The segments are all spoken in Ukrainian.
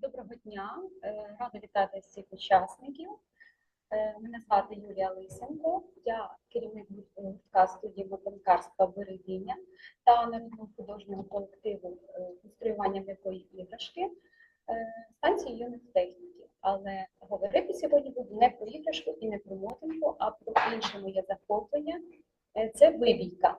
Доброго дня, Е, рада вітати всіх учасників. Е, Мене звати Юлія Лисенко, я керівник гуртка студії мотанкарства Берегиня та народного художнього колективу е, конструювання м'якої іграшки е, станції юних техніків. Але говорити сьогодні буду не про іграшку і не про мотанку, а про інше моє захоплення Е, це вибійка.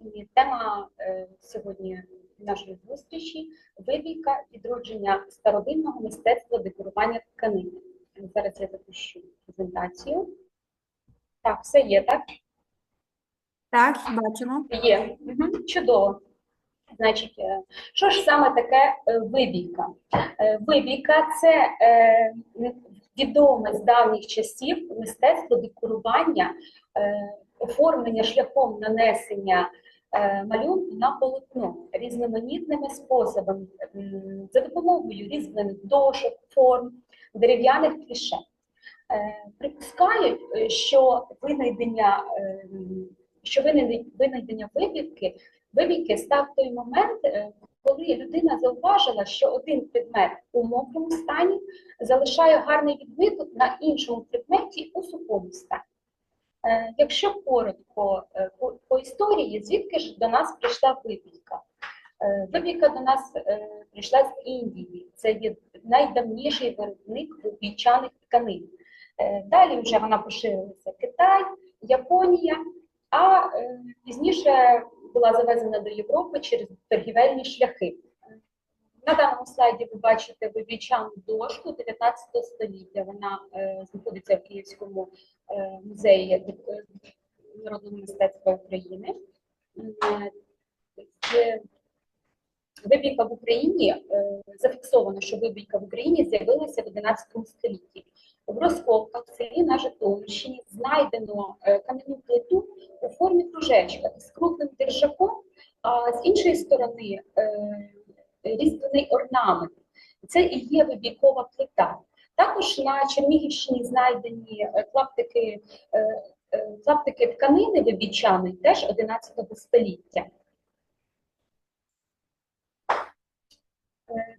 І тема е, сьогодні нашої зустрічі вибійка відродження старовинного мистецтва декорування тканини. Зараз я запущу презентацію. Так, все є, так? Так, бачимо. Є. Угу. Чудово. Значить, е, що ж саме таке е, вибійка? Е, Вибійка це відоме з давніх часів мистецтво декорування, оформлення шляхом нанесення малюнку на полотно різноманітними способами, за допомогою різних дошок, форм, дерев'яних кліше. Е, Припускають, е, що винайдення, е, що винайдення, вибірки, вибірки став той момент, е, коли людина зауважила, що один предмет у мокрому стані залишає гарний відбиток на іншому предметі у сухому стані. Е, Якщо коротко е, по, по історії, звідки ж до нас прийшла вибійка? Е, Вибійка до нас прийшла з Індії. Це є найдавніший виробник вибійчаних тканин. Далі вже вона поширилася Китай, Японія, а пізніше була завезена до Європи через торгівельні шляхи. На даному слайді ви бачите вибійчану дошку 19 століття. Вона е, знаходиться в Київському е, музеї е, народного мистецтва України. Е, Вибійка в Україні е, зафіксовано, що вибійка в Україні з'явилася в 11 столітті. В розкопках в селі на Житомирщині знайдено е, кам'яну плиту у формі кружечка з круглим держаком, а з іншої сторони е, різьблений орнамент. Це і є вибійкова плита. Також на Чернігівщині знайдені е, клаптики, е, е, клаптики тканини вибійчаної теж 11 століття.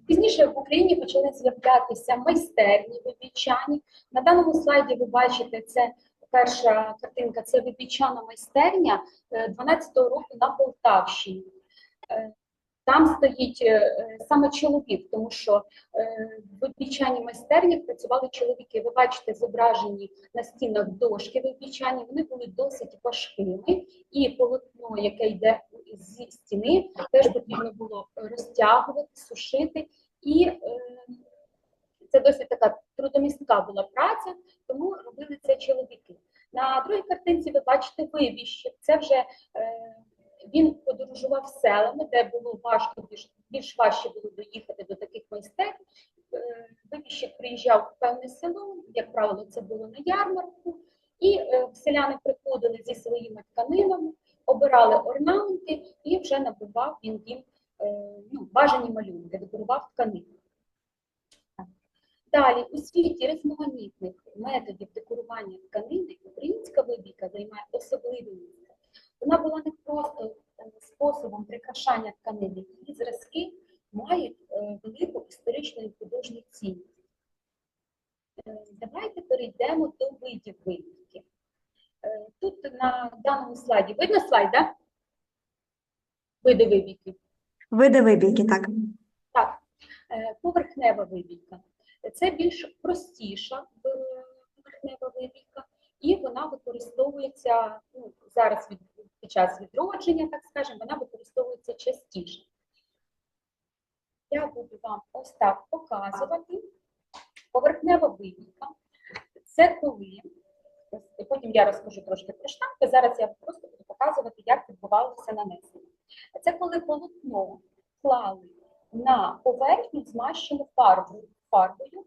Пізніше в Україні почали з'являтися майстерні вибічані. На даному слайді ви бачите, це перша картинка, це вибічана майстерня е, 12-го року на Полтавщині. Там стоїть е, саме чоловік, тому що е, в вибічаній майстерні працювали чоловіки. Ви бачите зображені на стінах дошки вибічані, вони були досить важкими, і полотно, яке йде зі стіни, теж потрібно було розтягувати, сушити. І е, це досить така трудомістка була праця, тому робили це чоловіки. На другій картинці ви бачите вибіжчик. Це вже він подорожував селами, де було важко, більш, більш важче було доїхати до таких майстерень. Е, Вибіжчик приїжджав в певне село, як правило, це було на ярмарку, і е, селяни приходили зі своїми тканинами, обирали орнаменти і вже набував він їм е, ну, бажані малюнки, декорував тканину. Далі, у світі різноманітних методів декорування тканини українська вибійка займає особливе місце. Вона була не просто е, способом прикрашання тканини, її зразки мають е, велику історичну і художню цінність. Е, Давайте перейдемо до видів вибійки. Е, Тут на даному слайді видно слайд, так? Види вибійки. Види вибійки, так. Так, поверхнева вибійка. Це більш простіша поверхнева вибійка, і вона використовується ну, зараз від, час відродження, так скажемо, вона використовується частіше. Я буду вам ось так показувати. Поверхнева вибійка це коли, потім я розкажу трошки про штампи, зараз я просто буду показувати, як відбувалося нанесення. Це коли полотно клали на поверхню змащену фарбою, фарбою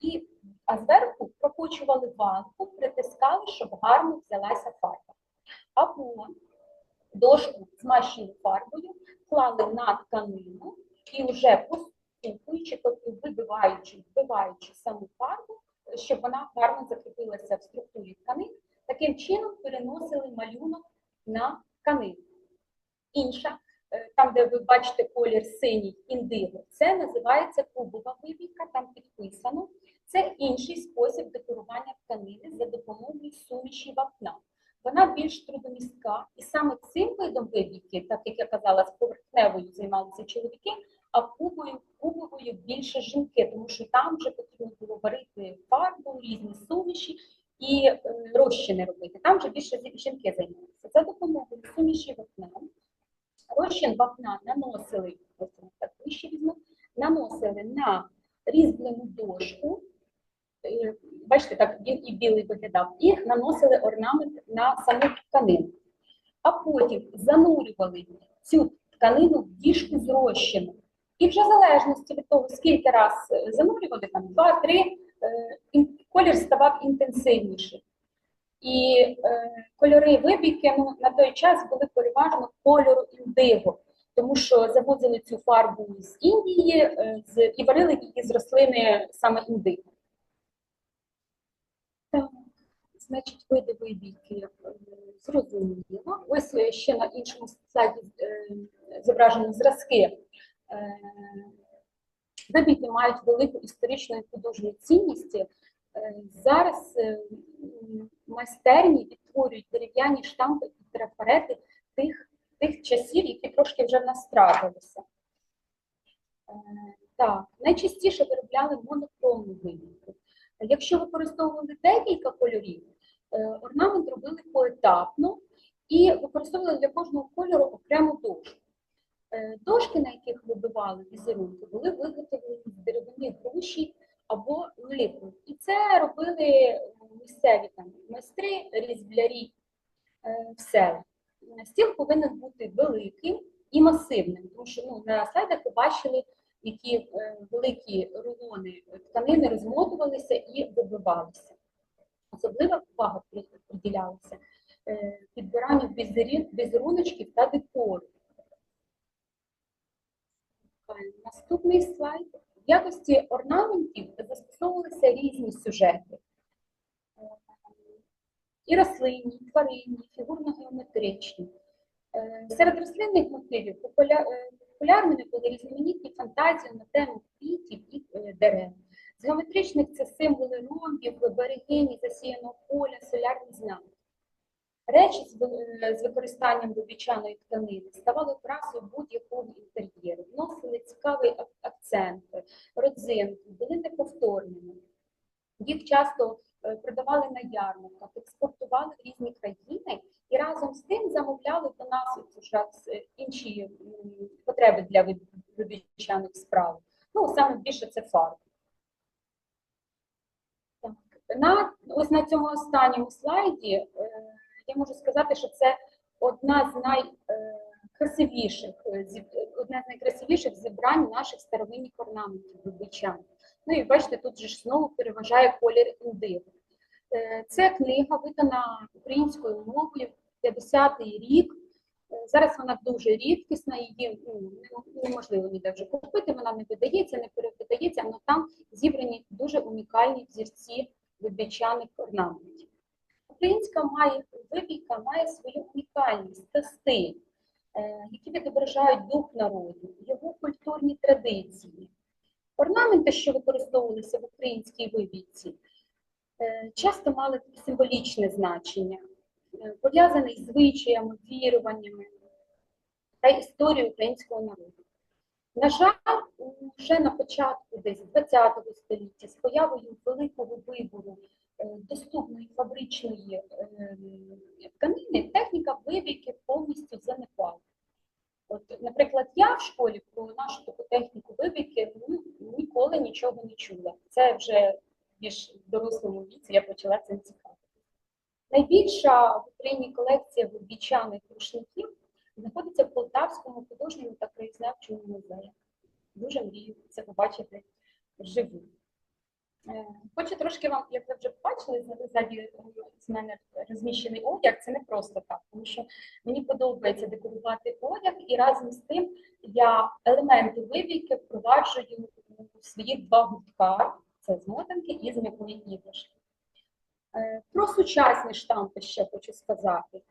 і, а зверху прокочували ванку, притискали, щоб гарно взялася фарба. Дошку змащену фарбою клали на тканину і вже постукуючи, тобто вибиваючи, вбиваючи саму фарбу, щоб вона гарно закріпилася в структурі тканин, таким чином переносили малюнок на тканину. Інша е, там, де ви бачите колір синій індиго, це називається кубова вибійка, там підписано. Це інший спосіб декорування тканини за допомогою суміші вапна. Вона більш трудомістка, і саме цим видом вибійки, так як я казала, з поверхневою займалися чоловіки, а кубою, кубовою більше жінки, тому що там вже потрібно було варити фарбу, різні суміші і е, розчини робити. Там вже більше жінки займалися. За допомогою суміші вапна, розчин вапна наносили, так вище візьму, наносили на різьблену дошку. Е, Бачите, так він і білий виглядав, і наносили орнамент на саму тканину. А потім занурювали цю тканину в діжку з. І вже в залежності від того, скільки раз е, занурювали, там два-три, е, колір ставав інтенсивніший. І е, кольори вибійки ну, на той час були переважно кольору індиго, тому що завозили цю фарбу з Індії е, з, і варили її з рослини саме індиго. Значить, види вибійки е, зрозуміло. Ось е, ще на іншому слайді е, зображені зразки. Вибійки мають велику історичну і художню цінність. Зараз майстерні відтворюють дерев'яні штампи і трафарети тих, тих часів, які трошки вже настрадилися. Е, Так, найчастіше виробляли монохромну вибійку. Якщо використовували декілька кольорів, е, орнамент робили поетапно і використовували для кожного кольору окрему дошку. Е, Дошки, на яких вибивали візерунки, були виготовлені з деревини груші або липи. І це робили місцеві там майстри, різблярі е, в. Стіл повинен бути великим і масивним, тому що ну, на слайдах ви бачили, які е, великі рулони тканини розмотувалися і вибивалися. Особлива увага приділялася е, підбиранню візеруночків та декору. Наступний слайд. В якості орнаментів застосовувалися різні сюжети. Е, І рослинні, тваринні, фігурно-геометричні. Серед рослинних мотивів популярними були різноманітні фантазії на тему квітів і е, дерев. З геометричних це символи ромбів, берегині, засіяного поля, солярні знаки. Речі з, е, використанням вибічаної тканини ставали окрасою будь-якого інтер'єру, вносили цікавий ак- акцент, родзинки, були неповторними. Їх часто продавали на ярмарках, експортували в різні країни і разом з тим замовляли до нас вже інші потреби для вибічаних справ. Ну, саме більше це фарби. На, ось на цьому останньому слайді е, я можу сказати, що це одна з найкрасивіших, одне з найкрасивіших зібрань наших старовинних орнаментів вибичан. Ну і бачите, тут же ж знову переважає колір індиго. Е, Це книга, видана українською мовою 50-й рік. Е, Зараз вона дуже рідкісна, її ну, неможливо ніде вже купити, вона не видається, не перевидається, але там зібрані дуже унікальні взірці вибічаних орнаментів. Українська має вибійка має свою унікальність та стиль, е, які відображають дух народу, його культурні традиції. Орнаменти, що використовувалися в українській вибійці, е, часто мали символічне значення, е, пов'язаний з звичаями, віруваннями та історією українського народу. На жаль, вже на початку десь 20 століття з появою великого вибору е, доступної фабричної тканини, техніка вибійки повністю занепала. От, наприклад, я в школі про нашу таку техніку вибійки ну, ніколи нічого не чула. Це вже більш в дорослому віці я почала цим цікавитися. Найбільша в Україні колекція вибічаних рушників знаходиться в Полтавському художньому та краєзнавчому музеї. Дуже мрію це побачити вживу. Е, Хочу трошки вам, як ви вже бачили, ззаді- е, з мене розміщений одяг. Це не просто так, тому що мені подобається декорувати одяг, і разом з тим я елементи вибійки впроваджую у своїх два гуртка: це з мотанки і з м'якої іграшки. Е, Про сучасні штампи ще хочу сказати.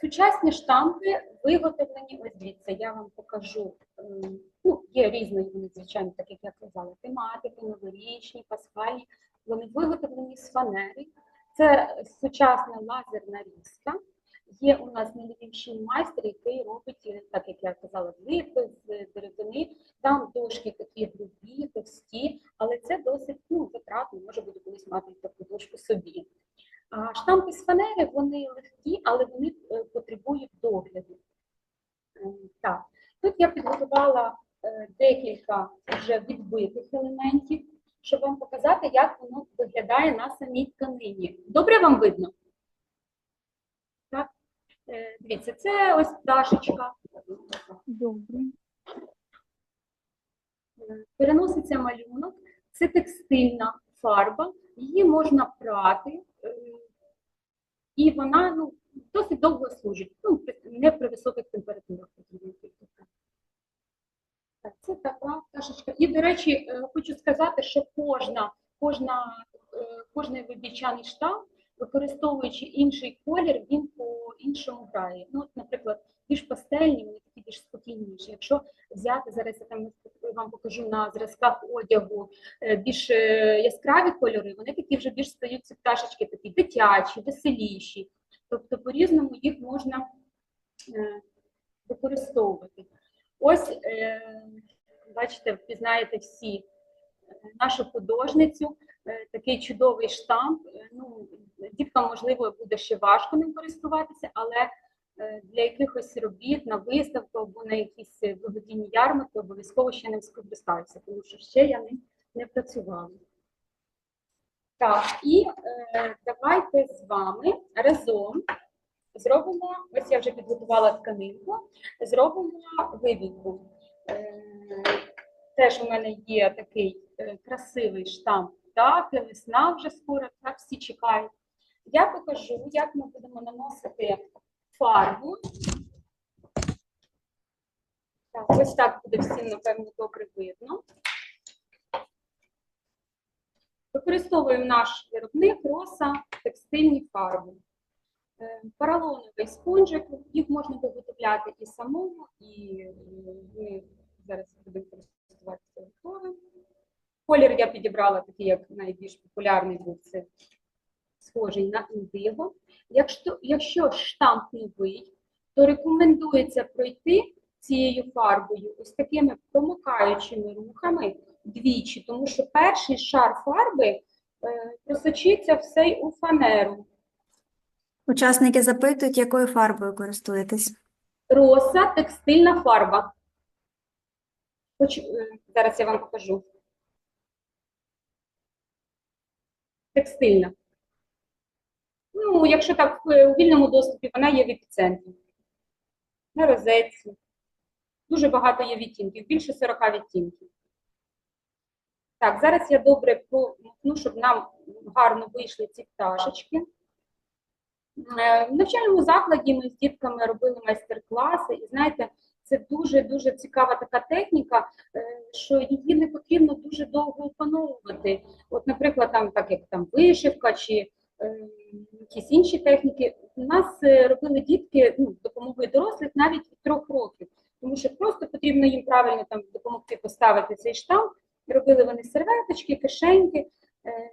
Сучасні штампи виготовлені, ось дивіться, я вам покажу. Є різні звичайно, так як я казала, тематики, новорічні, пасхальні. Вони виготовлені з фанери. Це сучасна лазерна різка. Є у нас на Львівщині майстер, який робить, е, так як я казала, плити з деревини. Там дошки такі грубі, товсті, але це досить ну, затратно, може бути колись мати таку дошку собі. А штампи з фанери вони легкі, але вони е, потребують догляду. Так, тут я підготувала декілька вже відбитих елементів, щоб вам показати, як воно виглядає на самій тканині. Добре вам видно? Так. Е, Дивіться, це ось пташечка. Добре. Е, Переноситься малюнок, це текстильна фарба, її можна прати, е, і вона ну, досить довго служить, ну, не при високих температурах. потрібно так. Це така пташечка. І, до речі, е, хочу сказати, що кожна, кожна, е, кожний вибічаний штамп, використовуючи інший колір, він по-іншому грає. Ну, наприклад, більш пастельні, вони такі більш спокійніші. Якщо взяти зараз, я там вам покажу на зразках одягу е, більш яскраві кольори, вони такі вже більш стають ці пташечки такі дитячі, веселіші. Тобто по-різному їх можна використовувати. Ось, е, бачите, впізнаєте всі е, нашу художницю, е, такий чудовий штамп. Ну, діткам, можливо, буде ще важко ним користуватися, але для якихось робіт на виставку або на якісь благодійні ярмарки обов'язково ще ним скористаюся, тому що ще я ним не працювала. Так, і е, давайте з вами разом зробимо, ось я вже підготувала тканинку, зробимо вибірку. Е, теж у мене є такий е, красивий штамп, так, весна вже скоро, так, всі чекають. Я покажу, як ми будемо наносити фарбу. Так, ось так буде всім, напевно, добре видно. Використовуємо наш виробник роса текстильні фарби. Е, Поролоновий спонжик, їх можна виготовляти і самому, і е, ми зараз будемо користуватися готовим. Колір я підібрала такий, як найбільш популярний був, це схожий на індиго. Якщо, якщо штамп новий, то рекомендується пройти цією фарбою ось такими промокаючими рухами двічі, тому що перший шар фарби е, просочиться все у фанеру. Учасники запитують, якою фарбою користуєтесь. Роса текстильна фарба. Хоч, е, зараз я вам покажу. Текстильна. Ну, якщо так е, у вільному доступі, вона є в епіцентрі. На розетці. Дуже багато є відтінків, більше 40 відтінків. Так, зараз я добре промокну, щоб нам гарно вийшли ці пташечки. Е, В навчальному закладі ми з дітками робили майстер-класи, і знаєте, це дуже-дуже цікава така техніка, е, що її не потрібно дуже довго опановувати. От, наприклад, там, так як там вишивка чи е, якісь інші техніки, у нас робили дітки ну, допомогою дорослих навіть від трьох років, тому що просто потрібно їм правильно там допомогти поставити цей штамп. Робили вони серветочки, кишеньки,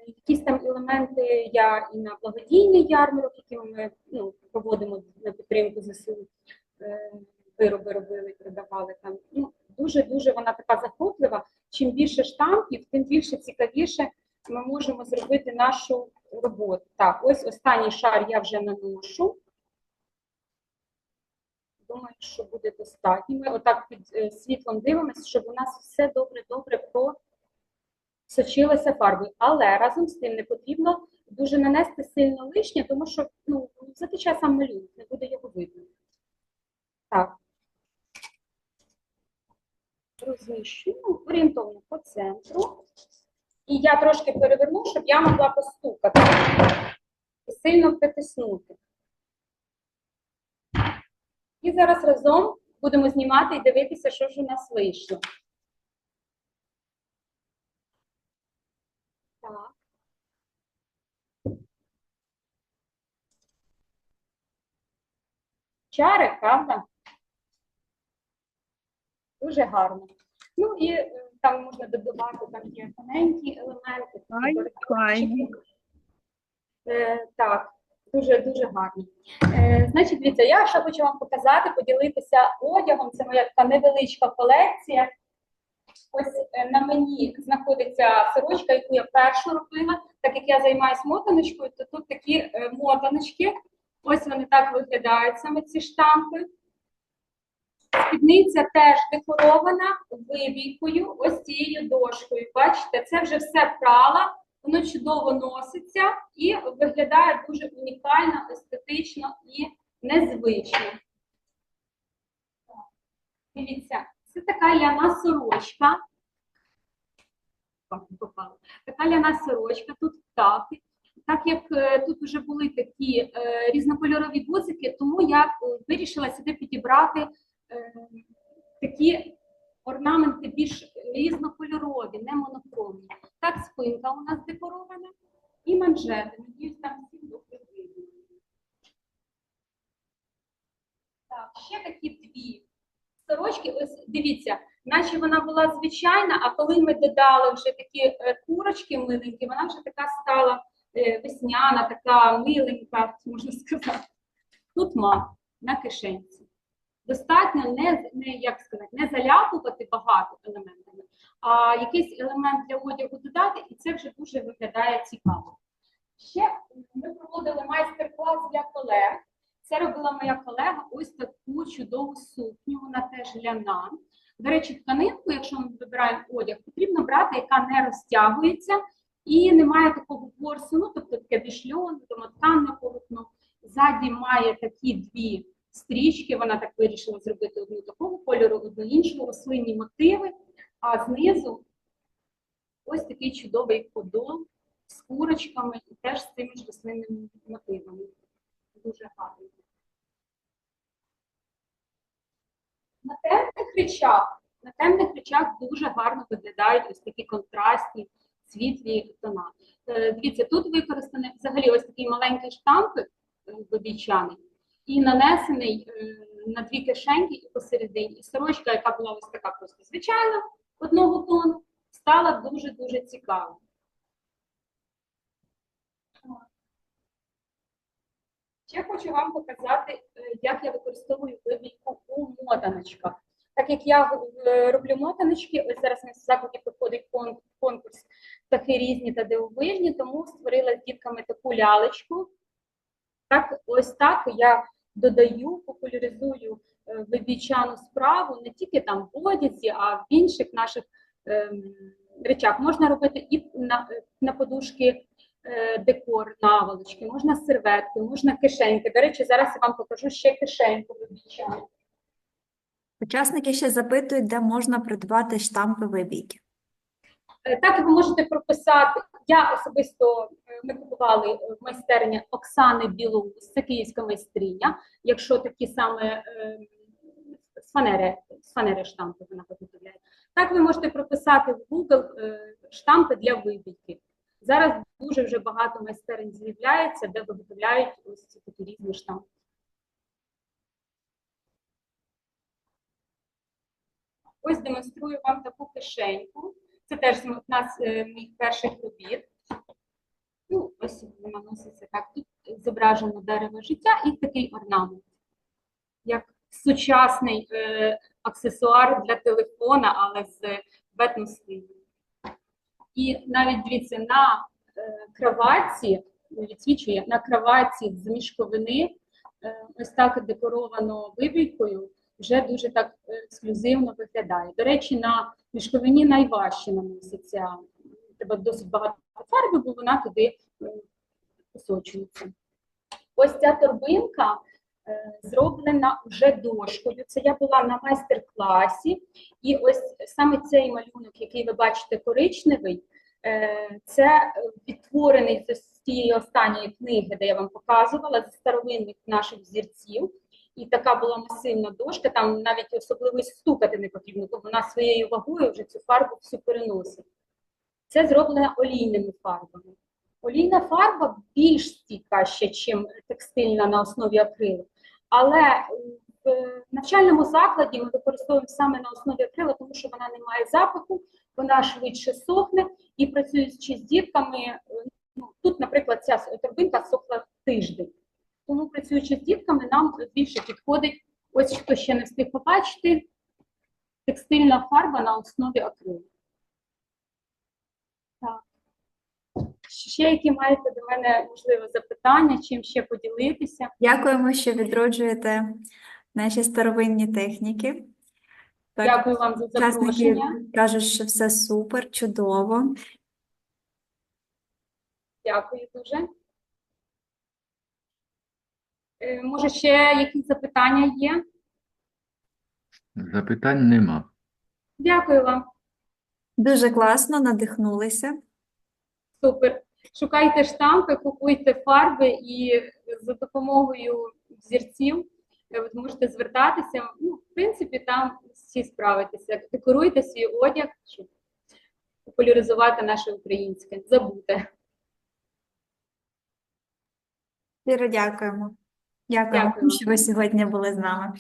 якісь там елементи я і на благодійний ярмарок, який ми ну, проводимо на підтримку ЗСУ, е, вироби робили, продавали там. Ну, дуже-дуже вона така захоплива. Чим більше штампів, тим більше цікавіше ми можемо зробити нашу роботу. Так, ось останній шар я вже наношу. Думаю, що буде достатньо. Ми отак під е, світлом дивимося, щоб у нас все добре-добре просочилося фарбою. Але разом з тим не потрібно дуже нанести сильно лишнє, тому що ну, затече сам малюнок, не буде його видно. Так. Розміщуємо орієнтовно по центру. І я трошки переверну, щоб я могла постукати і сильно притиснути. І зараз разом будемо знімати і дивитися, що ж у нас вийшло. Так. Чари, правда? Дуже гарно. Ну і е, там можна додавати там є тоненькі елементи. Ай. Е, так, дуже дуже гарно. Е, значить, дивіться, я ще хочу вам показати, поділитися одягом. Це моя така невеличка колекція. Ось е, на мені знаходиться сорочка, яку я першу робила. Так як я займаюся мотаночкою, то тут такі е, мотаночки. Ось вони так виглядають, саме ці штампи. Спідниця теж декорована вибійкою, ось цією дошкою. Бачите, це вже все прала, воно чудово носиться і виглядає дуже унікально, естетично і незвично. Дивіться, це така ляна сорочка. Така ляна сорочка, тут птахи. Так як е, тут вже були такі е, різнокольорові гудзики, тому я е, вирішила сюди підібрати такі орнаменти більш різнокольорові, не монохромні. Так, спинка у нас декорована і манжети. Надіюсь, там всім добре видно. Так, ще такі дві сорочки. Ось дивіться, наче вона була звичайна, а коли ми додали вже такі курочки миленькі, вона вже така стала весняна, така миленька, можна сказати. Тут мак на кишенці. Достатньо не, не як сказати, не заляпувати багато елементами, а якийсь елемент для одягу додати, і це вже дуже виглядає цікаво. Ще ми проводили майстер-клас для колег. Це робила моя колега ось таку чудову сукню, вона теж ляна. До речі, тканинку, якщо ми вибираємо одяг, потрібно брати, яка не розтягується і не має такого ворсу, ну тобто таке бішльон, домотканне полотно. Ззаді має такі дві стрічки, вона так вирішила зробити одну такого кольору, одну іншого, рослинні мотиви, а знизу ось такий чудовий подол з курочками і теж з цими ж рослинними мотивами. Дуже гарно. На темних речах, на темних речах дуже гарно виглядають ось такі контрастні світлі тона. Е, Дивіться, тут використаний взагалі ось такий маленький штампик е, бобійчаний і нанесений е, на дві кишеньки і посередині. І сорочка, яка була ось така просто звичайна одного тону, стала дуже-дуже цікава. Ще хочу вам показати, як я використовую вибійку у мотаночках. Так як я е, роблю мотаночки, ось зараз на закладі проходить конкурс такі різні та дивовижні, тому створила з дітками таку лялечку. Так, ось так я додаю, популяризую е, вибічану справу не тільки там в одязі, а в інших наших ем, речах. Можна робити і на, на подушки е, декор, наволочки, можна серветки, можна кишеньки. До речі, зараз я вам покажу ще кишеньку вибічану. Учасники ще запитують, де можна придбати штампи вибійки. Е, Так, ви можете прописати. Я особисто е, ми купували в майстерні Оксани Білоус, це київська майстриня. Якщо такі саме е, з фанери, з фанери штампи вона виготовляє. Так, ви можете прописати в Google е, штампи для вибійки. Зараз дуже вже багато майстерень з'являється, де виготовляють ось ці такі різні штампи. Ось демонструю вам таку кишеньку. Це теж з нас е, моїх перших робіт. Ну, ось вона носиться так. Тут зображено дерево життя і такий орнамент, як сучасний е, аксесуар для телефона, але з бетностилю. І навіть дивіться, на е, кроватці, відсвічує, на кроватці з мішковини е, ось так декоровано вибійкою, вже дуже так ексклюзивно виглядає. До речі, на мішковині найважче наноситься. Треба досить багато фарби, бо вона туди посочується. Ось ця торбинка е, зроблена вже дошкою. Це я була на майстер-класі, і ось саме цей малюнок, який ви бачите, коричневий, е, це відтворений з тієї останньої книги, де я вам показувала, зі старовинних наших взірців. І така була масивна дошка, там навіть особливо стукати не потрібно, бо вона своєю вагою вже цю фарбу всю переносить. Це зроблено олійними фарбами. Олійна фарба більш стійка ще, ніж текстильна на основі акрилу. Але в навчальному закладі ми використовуємо саме на основі акрилу, тому що вона не має запаху, вона швидше сохне і працюючи з дітками, е, ну, тут, наприклад, ця торбинка сохла тиждень. Тому працюючи з дітками, нам більше підходить. Ось хто ще не встиг побачити, текстильна фарба на основі акрилу. Так. Ще які маєте до мене можливо запитання, чим ще поділитися? Дякуємо, що відроджуєте наші старовинні техніки. Так, Дякую вам за запрошення. кажуть, що все супер, чудово. Дякую дуже. Е, Може, ще якісь запитання є? Запитань нема. Дякую вам. Дуже класно, надихнулися. Супер. Шукайте штампи, купуйте фарби і за допомогою взірців е, ви можете звертатися. Ну, в принципі, там всі справитеся. Декоруйте свій одяг, щоб популяризувати наше українське. Забудьте. Щиро дякуємо. Дякуємо, Дякую. що ви сьогодні були з нами.